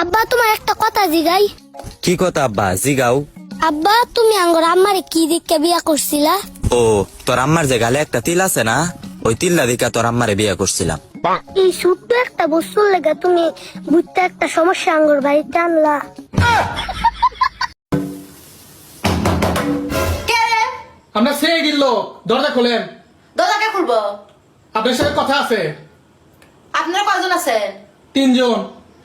আব্বা তোমার একটা কথা জিগাই। কি কথা আব্বা? জিগাও। আব্বা তুমি আঙ্গর আম্মারে কি দিককে বিয়া করছিলা? ও তোর আম্মার যে গালে একটা তিল আছে না ওই তিল্লা দিকা তোর আম্মারে বিয়া করছিলাম। এই ছোট্ট একটা বস্তুর লেগে তুমি বুঝতে একটা সমস্যা আঙ্গর বাড়িতে আনলা। কে? রে আমরা সে গিল্ল দরজা খোলেন। দরজাকে খুলবো? আপনার সাথে কথা আছে। আপনারা কয়জন আছেন? তিনজন।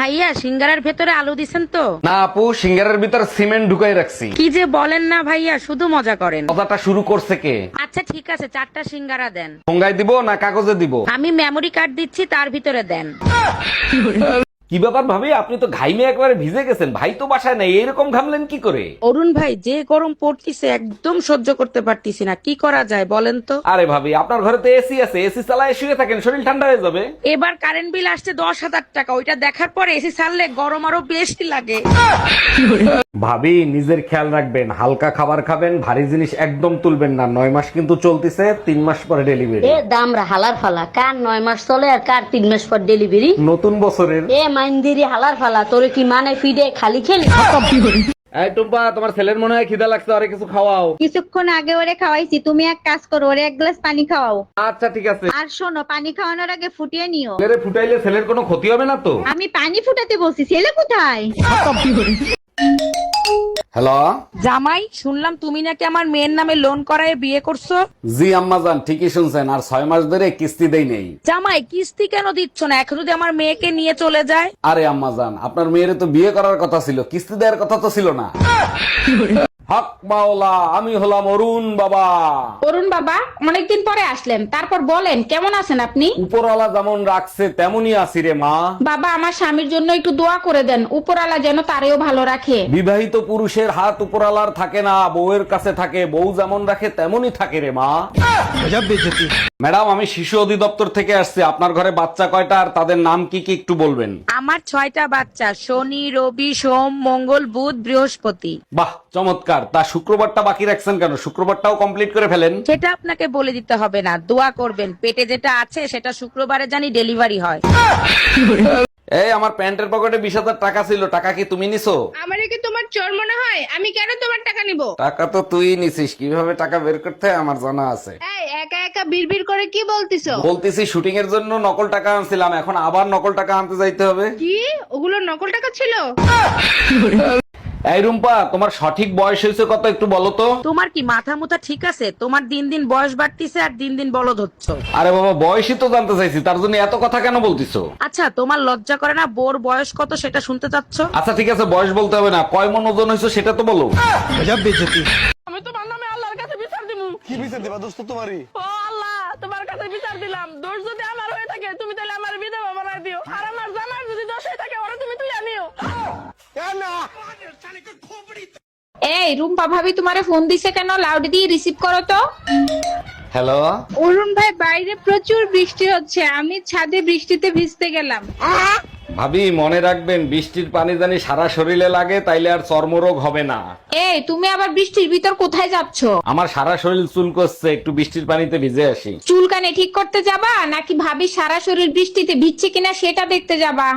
ভাইয়া সিঙ্গারার ভেতরে আলু দিছেন তো? না আপু সিঙ্গারের ভিতর সিমেন্ট ঢুকাই রাখছি। কি যে বলেন না ভাইয়া শুধু মজা করেন। কথাটা শুরু করছে কে? আচ্ছা ঠিক আছে চারটা সিঙ্গারা দেন। ফোঙ্গাই দিব না কাগজে দিব? আমি মেমরি কার্ড দিচ্ছি তার ভিতরে দেন। কি ব্যাপার ভাবি? আপনি তো ঘাইমে একবারে ভিজে গেছেন। ভাই তো বাসায় নাই এরকম ঘামলেন কি করে? অরুণ ভাই যে গরম পড়তিছে একদম সহ্য করতে পারতিছি না। কি করা যায় বলেন তো? আরে ভাবি আপনার ঘরে তো এসি আছে এসি চালায় শুয়ে থাকেন শরীর ঠান্ডা হয়ে যাবে। এবার কারেন্ট বিল আসছে দশ হাজার টাকা ওইটা দেখার পরে এসি ছাড়লে গরম আরও বেশি লাগে। ভাবি নিজের খেয়াল রাখবেন হালকা খাবার খাবেন ভারী জিনিস একদম তুলবেন না। নয় মাস কিন্তু চলতেছে তিন মাস পরে ডেলিভারি এ দামরা হালার ফালা কার নয় মাস চলে আর কার তিন মাস পর ডেলিভারি নতুন বছরের। এ মাইন্দিরি হালার ফালা তোরে কি মানে ফিডে খালি খেলি? এই টুম্পা তোমার ছেলের মনে হয় খিদা লাগছে আরে কিছু খাওয়াও। কিছুক্ষণ আগে ওরে খাওয়াইছি তুমি এক কাজ করো ওরে এক গ্লাস পানি খাওয়াও। আচ্ছা ঠিক আছে। আর শোনো পানি খাওয়ানোর আগে ফুটিয়ে নিও। ছেলেরে ফুটাইলে ছেলের কোনো ক্ষতি হবে না তো? আমি পানি ফুটাতে বলছি ছেলে কোথায়? হ্যালো জামাই শুনলাম তুমি নাকি আমার মেয়ের নামে লোন করায় বিয়ে করছ। জি আম্মাজান ঠিকই শুনছেন আর ছয় মাস ধরে কিস্তি দেই নেই। জামাই কিস্তি কেন দিচ্ছ না? এখন যদি আমার মেয়েকে নিয়ে চলে যায়। আরে আম্মাজান আপনার মেয়ের তো বিয়ে করার কথা ছিল কিস্তি দেওয়ার কথা তো ছিল না। হক মাওলা আমি হলাম অরুণ বাবা। অরুণ বাবা অনেকদিন পরে আসলেন। তারপর বলেন কেমন আছেন আপনি? উপরওয়ালা যেমন রাখছে তেমনই আছি রে মা। বাবা আমার স্বামীর জন্য একটু দোয়া করে দেন। উপরওয়ালা যেন তারেও ভালো রাখে। বিবাহিত পুরুষের হাত উপরালার থাকে না বউয়ের কাছে থাকে বউ যেমন রাখে তেমনই থাকে রে মা। ম্যাডাম আমি শিশু অধিদপ্তর থেকে আসছি। আপনার ঘরে বাচ্চা কয়টা আর তাদের নাম কি কি একটু বলবেন? আমার ছয়টা বাচ্চা শনি রবি সোম মঙ্গল বুধ বৃহস্পতি। বাহ চমৎকার। তা শুক্রবারটা বাকি রাখছেন কেন? শুক্রবারটাও কমপ্লিট করে ফেলেন? সেটা আপনাকে বলে দিতে হবে না দোয়া করবেন। পেটে যেটা আছে সেটা শুক্রবারে জানি ডেলিভারি হয়। এই আমার প্যান্টের পকেটে বিশ হাজার টাকা ছিল। টাকা কি তুমি নিছো? আমারে কি তোমার চোর মনে হয়? আমি কেন তোমার টাকা নিব? টাকা তো তুই নিছিস। কীভাবে টাকা বের করতে হয় আমার জানা আছে। বিড়বিড় করে কি বলতিছো? বলতেছি শুটিং এর জন্য নকল টাকা আনছিলাম এখন আবার নকল টাকা আনতে যাইতে হবে। কি? ওগুলো নকল টাকা ছিল? এই রুম্পা তোমার সঠিক বয়স হয়েছে কত একটু বলো তো? তোমার কি মাথা মুথা ঠিক আছে? তোমার দিন দিন বয়স বাড়তিছে আর দিন দিন বলদ হচ্ছ। আরে বাবা বয়সই তো জানতে চাইছি তার জন্য এত কথা কেন বলতিছো? আচ্ছা তোমার লজ্জা করে না বোর বয়স কত সেটা শুনতে চাচ্ছ? আচ্ছা ঠিক আছে বয়স বলতে হবে না। কয় মন ওজন হয়েছে সেটা তো বলো। আমি তোমার নামে আল্লাহর কাছে বিচার দিব কি বিচার দিবা দোস্ত তোমারই? তোমার কাছে বিচার দিলাম। দোষ যদি আমার হয়ে থাকে তুমি তাহলে আমার বিধবা বানাই দিও। আর আমার জামার যদি দোষ হয়ে থাকে ওরা তুমি তুই আনিও এই রুম্পা ভাবি তোমারে ফোন দিছে কেন? লাউড দিয়ে রিসিভ করো তো। হ্যালো অরুণ ভাই বাইরে প্রচুর বৃষ্টি হচ্ছে। আমি ছাদে বৃষ্টিতে ভিজতে গেলাম। ভাবি মনে রাখবেন বৃষ্টির পানি জানি সারা শরীরে লাগে তাইলে আর চর্মরোগ হবে না। এই তুমি আবার বৃষ্টির ভিতর কোথায় যাচ্ছ? আমার সারা শরীর চুল করছে একটু বৃষ্টির পানিতে ভিজে আসি। চুল কানে ঠিক করতে যাবা? নাকি ভাবি সারা শরীর বৃষ্টিতে ভিজছে কিনা সেটা দেখতে যাবা?